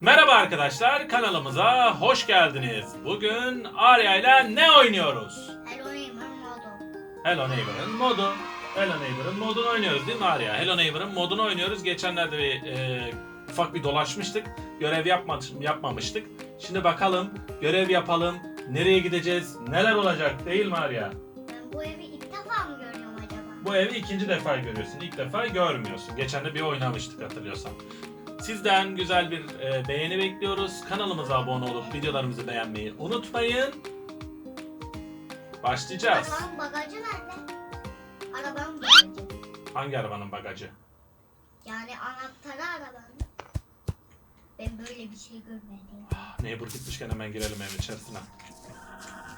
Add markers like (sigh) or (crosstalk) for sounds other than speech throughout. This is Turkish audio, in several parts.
Merhaba arkadaşlar, kanalımıza hoş geldiniz. Bugün Arya ile ne oynuyoruz? Hello Neighbor modu. Hello Neighbor'ın modu. Hello Neighbor'ın modunu oynuyoruz değil mi Arya? Hello Neighbor'ın modunu oynuyoruz. Geçenlerde bir e, ufak bir dolaşmıştık. Görev yapma, yapmamıştık. Şimdi bakalım, görev yapalım. Nereye gideceğiz? Neler olacak değil mi Arya? Ben bu evi ilk defa mı görüyorum acaba? Bu evi ikinci defa görüyorsun. İlk defa görmüyorsun. Geçen de bir oynamıştık hatırlıyorsan. Sizden güzel bir e, beğeni bekliyoruz. Kanalımıza abone olup videolarımızı beğenmeyi unutmayın. Başlayacağız. Arabanın bagajı nerede? Arabanın bagajı. Hangi arabanın bagajı? Yani anahtarı arabanın. Ben böyle bir şey görmedim. Neighbor gitmişken hemen girelim evin içerisine.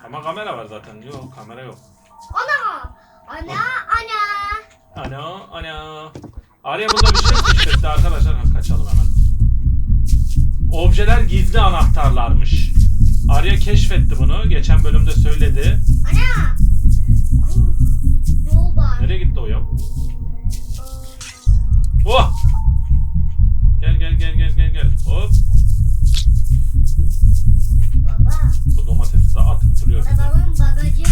Ama kamera var zaten. Yok kamera yok. Ana! Ana! Ana! Ana ana. Arya bunda bir şey keşfetti arkadaşlar. Kaçalım hemen. Objeler gizli anahtarlarmış. Arya keşfetti bunu. Geçen bölümde söyledi. Ana! Yol var. Nereye gitti o ya? Oh! Gel gel gel gel gel gel. Hop. Baba, Bu domatesi de atıp duruyor bize. arabanın bagajı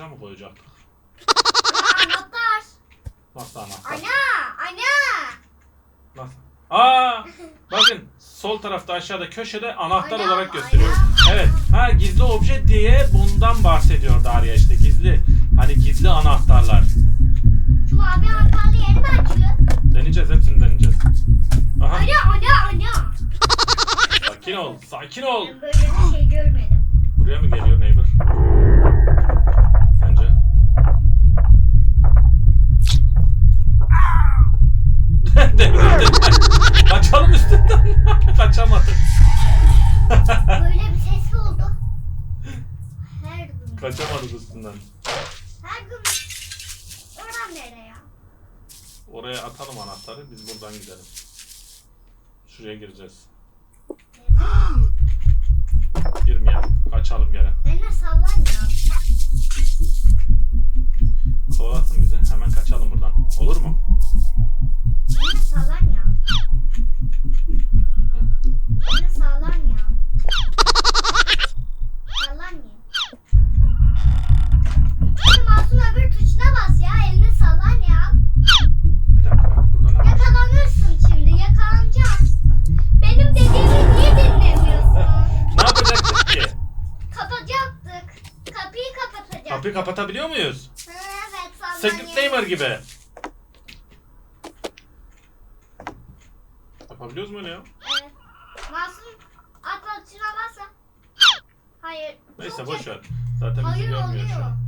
bagaja mı koyacaktık? Aa, anahtar. Nasıl anahtar? Ana! Ana! Nasıl? Aa! Bakın sol tarafta aşağıda köşede anahtar Ana, olarak gösteriyor. Evet. Ha gizli obje diye bundan bahsediyor Arya işte gizli. Hani gizli anahtarlar. Şu mavi anahtarlı yeri mi açıyor? Deneyeceğiz hepsini deneyeceğiz. Aha. Ana! Ana! Ana! Sakin ol. Sakin ol. Ben böyle bir şey görmedim. Buraya mı geliyor neighbor? Buradan gidelim. Şuraya gireceğiz. (gasps) Girmeyelim. Kaçalım gene. Benimle sallan ya. Kovalasın bizi. Hemen kaçalım buradan. Olur mu? Benimle sallan ya. Kapıyı kapatabiliyor muyuz? Ha, Evet sallan Secret Neighbor gibi. Yapabiliyoruz mu öyle ya? Evet. Masum atla tuşuna bassa. Hayır. Neyse boş ver. Zaten bizi Hayır görmüyor şu oluyor. an.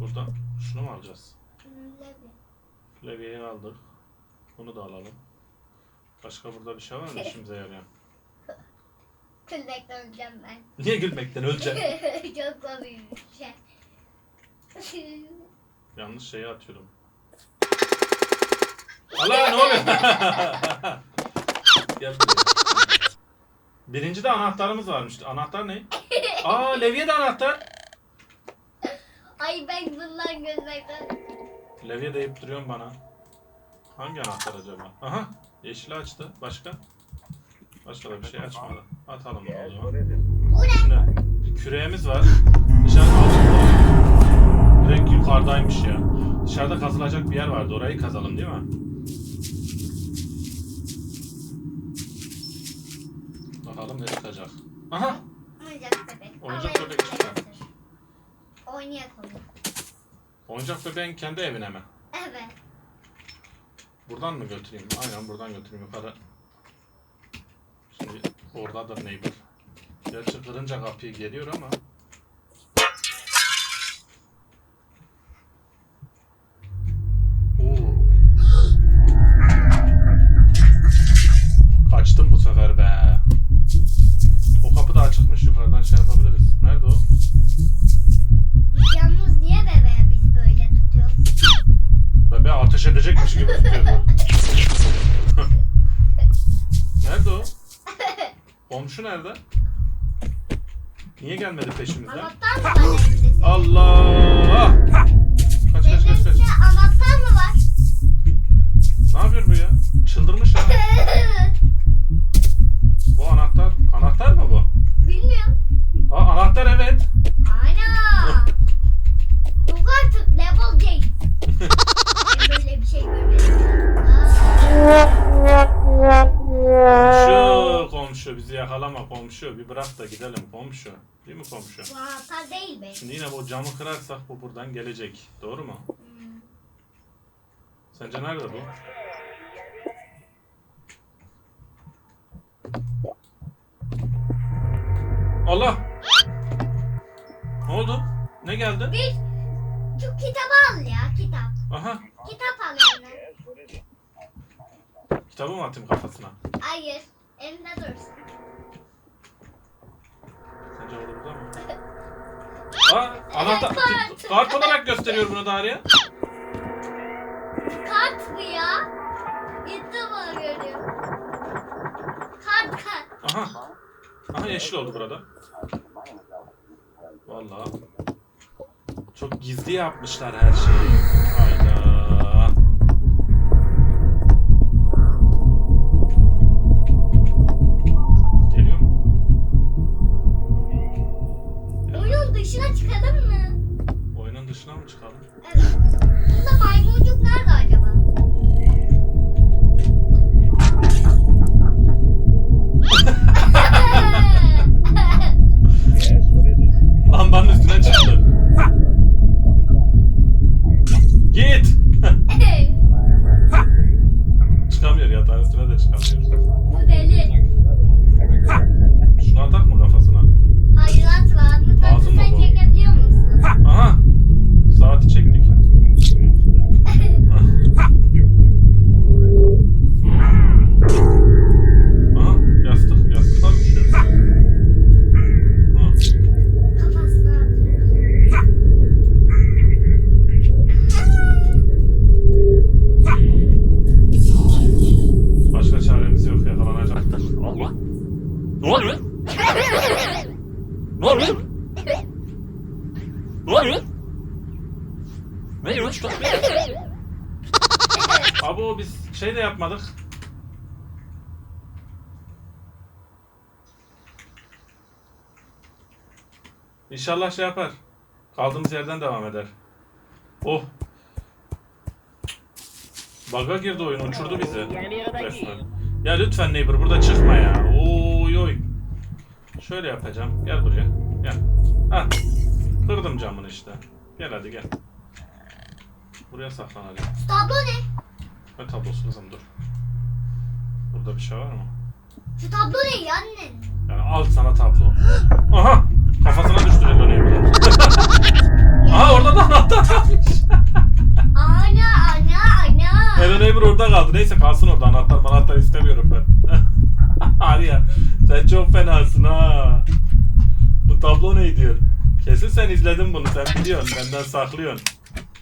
Buradan şunu mu alacağız? Hmm. Levyeyi aldık. Bunu da alalım. Başka burada bir şey var mı (laughs) işimize yarayan? Külekten öleceğim ben. Niye gülmekten öleceksin? (laughs) Çok komik bir şey. (laughs) Yanlış şeyi atıyorum. Allah ne oluyor? (laughs) Gel buraya. Birinci de anahtarımız varmış. Anahtar ne? Aa levye de anahtar. Ay ben bundan gözlerden. Levye deyip duruyorsun bana. Hangi anahtar acaba? Aha yeşili açtı. Başka? Başka da bir şey açmadı. Atalım ne oluyor? Bu ne? Şimdi küreğimiz var. Dışarıda altında. Direkt yukarıdaymış ya. Dışarıda kazılacak bir yer vardı. Orayı kazalım değil mi? Bakalım ne çıkacak. Aha! Oyuncak bebek. Oyuncak bebek çıktı. Oynayak onu. Oyuncak bebeğin kendi evine mi? Evet. Buradan mı götüreyim? Aynen buradan götüreyim yukarı. Oradadır neighbor. Gerçi kırınca kapıyı geliyor ama. Oo. Kaçtım bu sefer be. O kapı da açıkmış. Yukarıdan şey yapabiliriz. Nerede o? Yalnız niye bebeği biz böyle tutuyoruz? Bebe ateş edecekmiş gibi tutuyor. Komşu nerede? Niye gelmedi peşimizden? Anahtar mı var? Allah! Kaç kaç kaç kaç. Anahtar mı var? Ne yapıyor bu ya? Çıldırmış ha. (laughs) Bu anahtar. Anahtar mı bu? Bilmiyorum. Aa anahtar evet. Ana. Yok artık level (laughs) ben böyle bir şey görmedim. Aa, yakalama komşu. Bir bırak da gidelim komşu. Değil mi komşu? bu anahtar değil be. Şimdi yine bu camı kırarsak bu buradan gelecek. Doğru mu? Hmm. Sence nerede bu? Allah! Ne oldu? Ne geldi? Bir şu kitabı al ya kitap. Aha! Kitap al eline. Kitabı mı atayım kafasına? Hayır. Elinde dursun. Sence orada burada mı? Aa! (laughs) Anahtar! Kart. Kart olarak gösteriyor bunu Dariye. Kart bu ya. YouTube arıyorum. Kart kart. Aha! Aha yeşil oldu burada. Vallahi çok gizli yapmışlar her şeyi. İnşallah şey yapar. Kaldığımız yerden devam eder. Oh. Baga girdi oyun uçurdu bizi. Resmen. Ya lütfen neighbor burada çıkma ya. Oy oy. Şöyle yapacağım. Gel buraya. Gel. Ha. Kırdım camını işte. Gel hadi gel. Buraya saklanacağım. Şu tablo ne? Ne tablosu kızım dur. Burada bir şey var mı? Şu tablo ne ya anne? Yani al sana tablo. Aha! Kafasına düştü. Aha orada da anahtar kalmış. Ana ana ana. Red Enabler orada kaldı. Neyse kalsın orada anahtar anahtar istemiyorum ben. (laughs) Arya sen çok fenasın ha. Bu tablo ne diyor? Kesin sen izledin bunu sen biliyorsun benden saklıyorsun.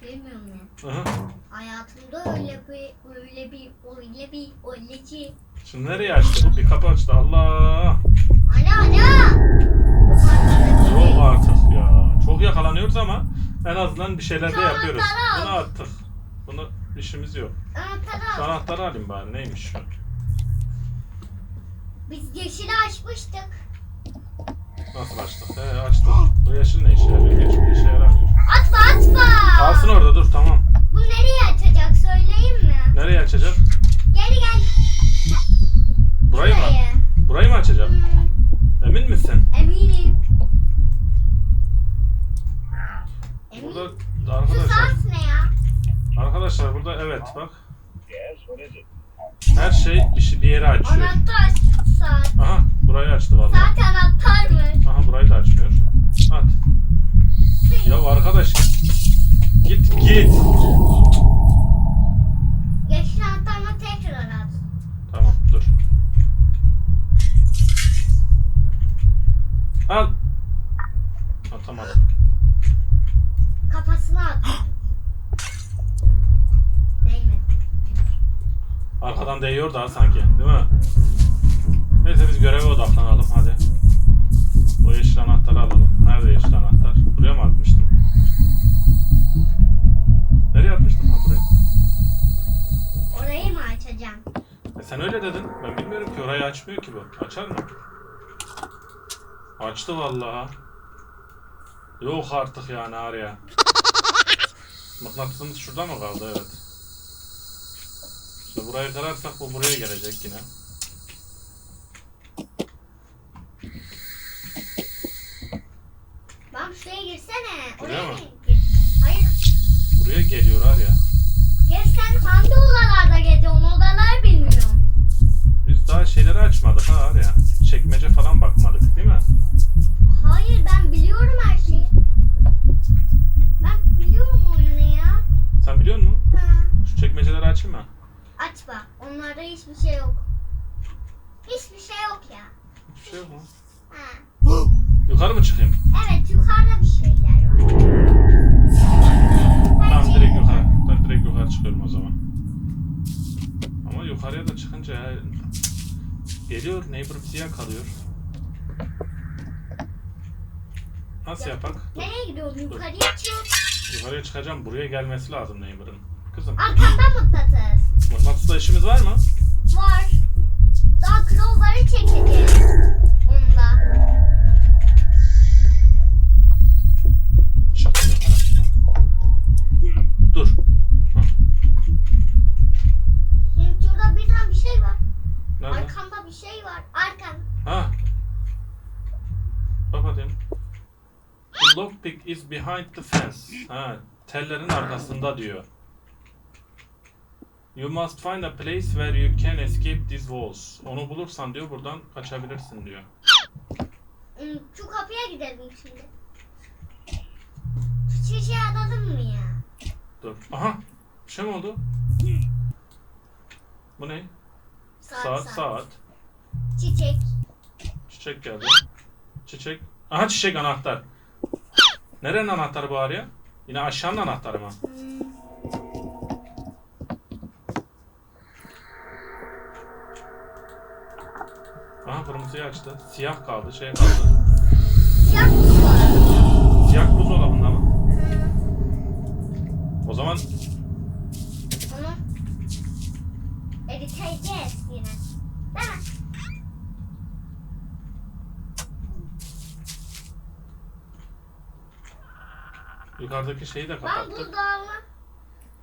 Bilmiyorum ya. Aha. Hayatımda öyle bir öyle bir öyle bir öyle şey. Şimdi nereye açtı bu? Bir kapı açtı. Allah! Ana ana. Yok artık ya. Çok yakalanıyoruz ama en azından bir şeyler de yapıyoruz. anahtarı. Bunu attık. Bunu işimiz yok. Anahtarı Şu al. anahtarı alayım bari. Neymiş şu? Biz yeşili açmıştık. Nasıl açtık? He açtık. Bu yeşil ne işe yarıyor? Hiçbir işe yaramıyor. Atma atma. Kalsın orada dur Kafasına at. (gasps) Değmedi. Arkadan değiyor daha sanki değil mi? Neyse biz göreve odaklanalım hadi. O yeşil anahtarı alalım. Nerede yeşil anahtar? Buraya mı atmıştım? Nereye atmıştım ha buraya? Orayı mı açacağım? E sen öyle dedin. Ben bilmiyorum ki orayı açmıyor ki bu. Açar mı? Açtı vallahi. Yok artık yani araya. Mıknatısımız şurada mı kaldı? Evet. İşte burayı kırarsak bu buraya gelecek yine. Bak şuraya girsene. Buraya Oraya mı? gir. Hayır. Buraya geliyor araya. Gel sen hangi odalarda geziyorsun? Odalar bilmiyorum. Biz daha şeyleri açmadık ha araya. Çekmece falan bakmadık neighbor bizi yakalıyor. Nasıl Ya. yapak? Nereye gidiyorsun? Yukarıya çık. Yukarıya çıkacağım. Buraya gelmesi lazım neighbor'ın. Kızım. Arkanda mıknatıs. Mıknatısla işimiz var mı? Var. Daha crowbar'ı çekeceğiz. Onda. Çıkmıyor. Ha. Dur. Hah. Şimdi şurada bir tane bir şey var. Nerede? Arkamda bir şey var. Arkan. Ha. Bak bakayım. The lockpick is behind the fence. Ha, tellerin arkasında diyor. You must find a place where you can escape these walls. Onu bulursan diyor buradan kaçabilirsin diyor. Hmm, Şu kapıya gidelim şimdi. Çiçeği alalım mı ya? Dur. Aha. Bir şey mi oldu? Bu ne? Saat Saat, saat. Çiçek. Çiçek geldi. Çiçek. Aha çiçek anahtar. Nerenin anahtarı bu araya? Yine aşağının anahtarı mı? Aha kırmızıyı açtı. Siyah kaldı, şey kaldı. Siyah kutu var. Siyah buzdolabında mı? O zaman Onu eriteceğiz yine. Değil mi? Yukarıdaki şeyi de Ben kapattık. buzdolabına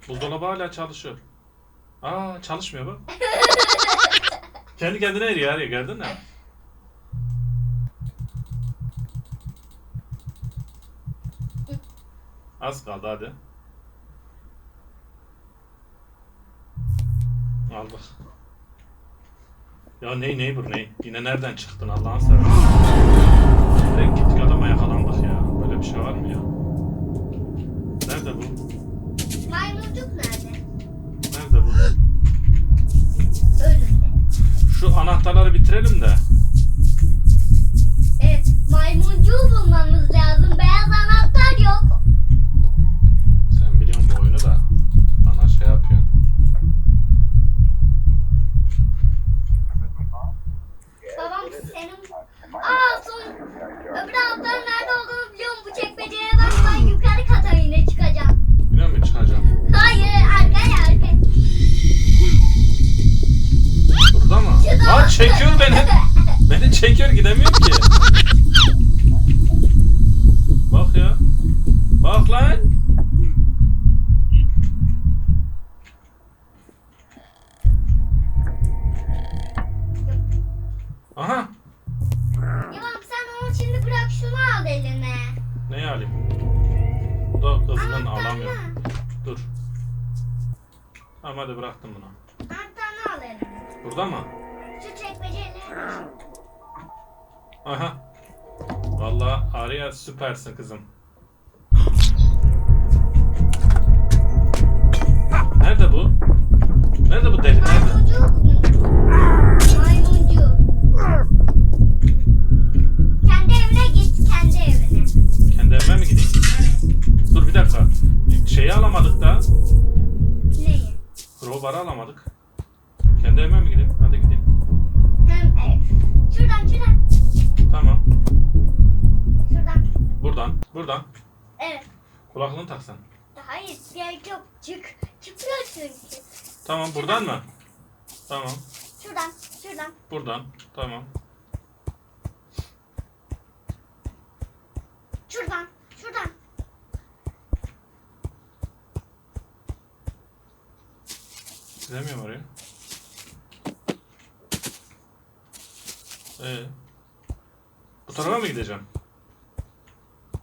Buzdolabı hala çalışıyor. Aa çalışmıyor bak. (laughs) Kendi kendine eriyor her yer gördün mü? Az kaldı hadi. Aldık. Ya ney ney bu ney? Yine nereden çıktın Allah'ın seversen. Direkt gittik adama yakalandık ya. Böyle bir şey var mı ya? Nerede bu? maymuncuk nerede? Nerede bu? Önünde. Anahtarları bitirelim de. Süpersin kızım. Nerede bu? Nerede bu deli? Nerede? Maymuncu. Kendi evine git kendi evine. Kendi evime mi gideyim? Evet. Dur bir dakika. Şeyi alamadık da. Neyi? Crowbar'ı alamadık. Buradan. Evet. Kulaklığını taksan. Hayır gerek yok. Çık. Çıkıyor çünkü. Tamam buradan mı? Tamam. Şuradan. Şuradan. Buradan. Tamam. Şuradan. Şuradan. Gidemiyorum oraya. Ee, bu tarafa mı gideceğim?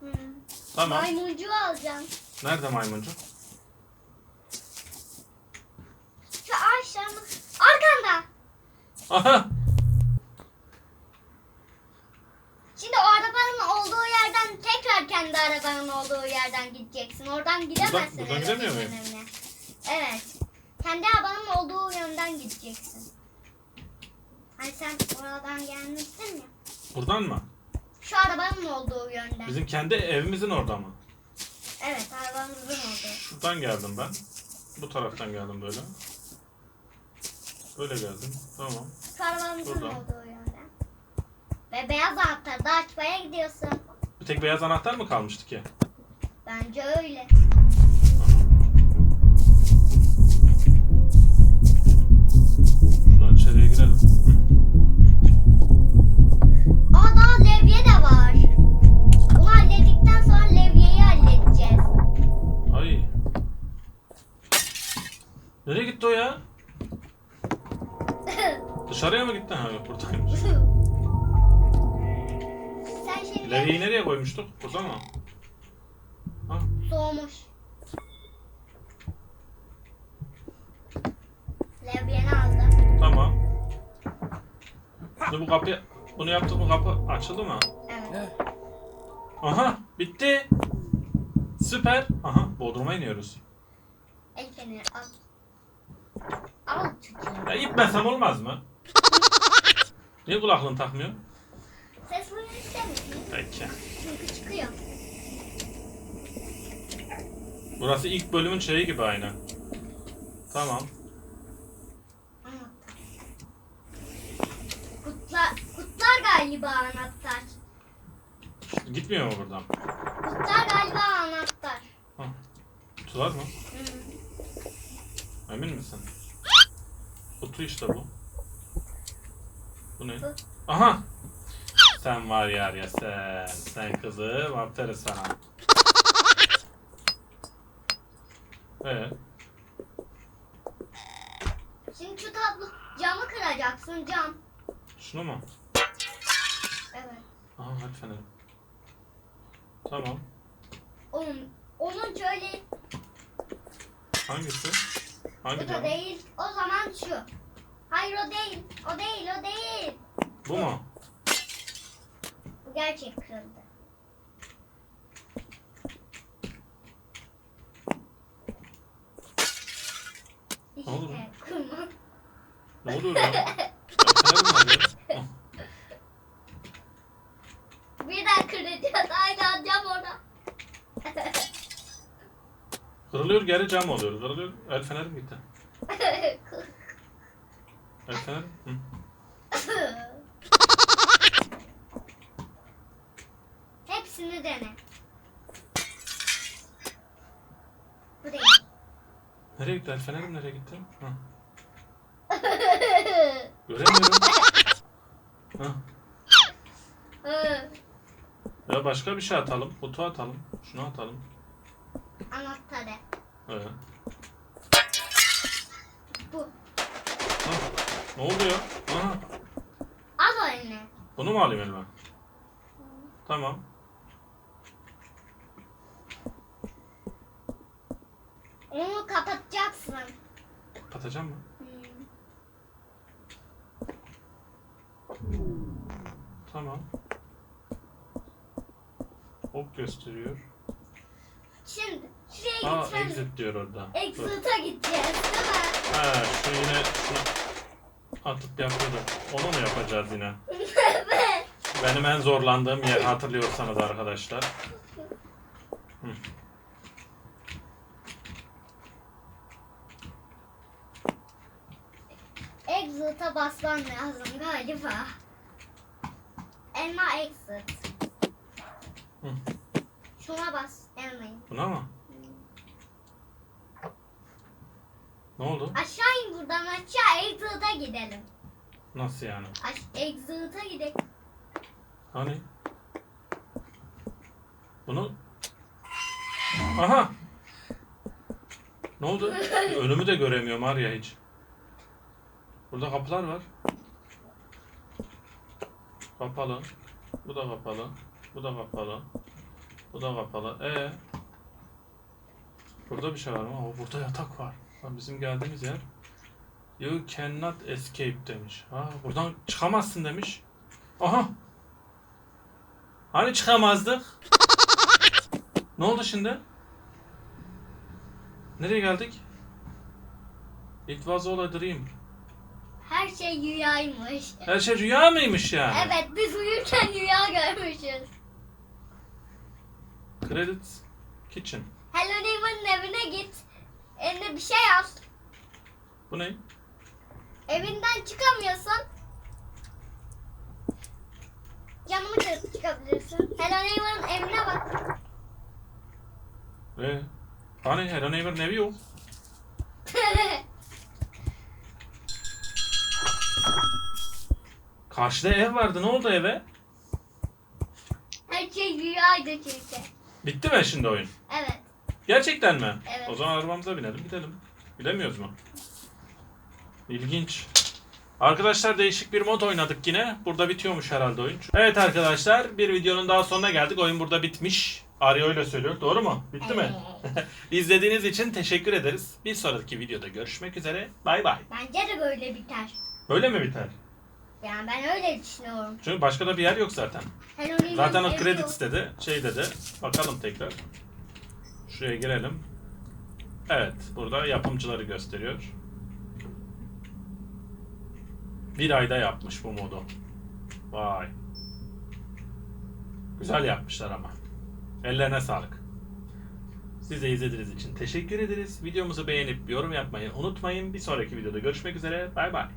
Hmm. Tamam. Maymuncuğu alacağım. Nerede maymuncu? Şu ağaçlarımı. Arkanda. Aha! Şimdi o arabanın olduğu yerden tekrar kendi arabanın olduğu yerden gideceksin. Oradan gidemezsin. buradan öyle gidemiyor muyum? Evet. Kendi arabanın olduğu yönden gideceksin. Hani sen oradan gelmişsin ya. Buradan mı? Şu arabanın olduğu yönden. Bizim kendi evimizin orada mı? Evet arabamızın olduğu. Şuradan geldim ben. Bu taraftan geldim böyle. Böyle geldim. Tamam. Şu arabamızın Buradan. olduğu yönden. Ve beyaz anahtarı da açmaya gidiyorsun. Bir tek beyaz anahtar mı kalmıştı ki? Bence öyle. Şuradan içeriye girelim. Aa daha levye de var. Hallettikten sonra levyeyi halledeceğiz. Ay. Nereye gitti o ya? (laughs) Dışarıya mı gitti? Ha yok buradaymış. Sen şimdi Levyeyi nereye koymuştuk? Burada mı? Ha, soğumuş. Levyeni aldım. tamam. Şimdi bu kapı, bunu yaptık mı kapı açıldı mı? Evet. Aha bitti. Süper. Aha Bodrum'a iniyoruz. El feneri al. Al çocuğum. Ya gitmesem olmaz mı? Niye kulaklığını takmıyor? Ses duymak istemiyorsun. Peki. Çünkü çıkıyor. Burası ilk bölümün şeyi gibi aynı. Tamam. Kutlar, kutlar galiba anahtar. Gitmiyor mu buradan? Kutlar galiba anahtar. Kutular mı? Hı. Emin misin? Kutu işte bu. Bu ne? Bu. Aha! Sen var ya ya sen. Sen kızım. Aferin sana. Ee, Şimdi şu tablo camı kıracaksın cam. şunu mu? Evet. Aha hadi fenerim. Tamam. Onun, onun şöyle Hangisi? Hangi bu da değil. O zaman şu. Hayır o değil. O değil o değil. Bu mu? Bu gerçek kırıldı. Ne oldu? İşte kırma. Ne oluyor ya? (laughs) Ya fenerim nerede? Ah, Birden kıracağız. Aynen cam orada. Kırılıyor geri cam oluyor. Kırılıyor. El fenerim gitti. El fenerim. Hı. Hepsini dene. Bu değil. Nereye gitti? El fenerim nereye gitti? Ha. (laughs) Göremiyorum. Ha. Ya başka bir şey atalım. Kutu atalım. Şunu atalım. Anahtarı. Bu. Ha. Ne oluyor? Aha. Al o eline. Bunu mu alayım elime? Tamam. Onu kapatacaksın. Kapatacağım mı? Hmm. Tamam. Ok gösteriyor. Şimdi şuraya Aa gitmemiz. exit diyor orada. Dur. Exit'a gideceğiz değil mi? Ha şu yine şunu atıp yapıyorduk. Onu mu yapacağız yine? (laughs) evet. Benim en zorlandığım yer hatırlıyorsanız arkadaşlar. Hı. Exit'a basman lazım galiba. Elma exit. Şuna bas. Elmayın. Buna mı? Ne oldu? Aşağı in buradan aşağı. Exit'a gidelim. Nasıl yani? Aş Exit'a gidelim. Hani? Bunu... Aha! Ne oldu? (laughs) Önümü de göremiyorum var ya hiç. Burada kapılar var. Kapalı. Bu da kapalı. Bu da kapalı. Bu da kapalı. Ee. Burada bir şey var mı? Burada yatak var. Lan bizim geldiğimiz yer. You cannot escape demiş. Ha, buradan çıkamazsın demiş. Aha. Hani çıkamazdık? ne oldu şimdi? Nereye geldik? It was all a dream. Her şey rüyaymış. Her şey rüya mıymış yani? Evet biz uyurken rüya görmüşüz. Credits Kitchen. Hello git. Eline bir şey al. Bu ne? Evinden çıkamıyorsun. Yanıma da çıkabilirsin. Hello Neighbor'ın evine bak. Ee, hani Hello Neighbor'ın evi yok. (laughs) Karşıda ev vardı. Ne oldu eve? Her şey rüyaydı çünkü. Bitti mi şimdi oyun? Evet. Gerçekten mi? Evet. O zaman arabamıza binelim gidelim. Bilemiyoruz mu? İlginç. Arkadaşlar değişik bir mod oynadık yine. Burada bitiyormuş herhalde oyun. Evet arkadaşlar bir videonun daha sonuna geldik. Oyun burada bitmiş. Arya öyle söylüyor. Doğru mu? Bitti mi? (laughs) İzlediğiniz için teşekkür ederiz. Bir sonraki videoda görüşmek üzere. Bay bay. Bence de böyle biter. Öyle mi biter? Yani ben öyle düşünüyorum. Çünkü başka da bir yer yok zaten. Zaten o yok. dedi. Şey dedi. Bakalım tekrar. Şuraya girelim. Evet. Burada yapımcıları gösteriyor. Bir ayda yapmış bu modu. Vay. Güzel yapmışlar ama. Ellerine sağlık. Size izlediğiniz için teşekkür ederiz. Videomuzu beğenip yorum yapmayı unutmayın. Bir sonraki videoda görüşmek üzere. Bay bay.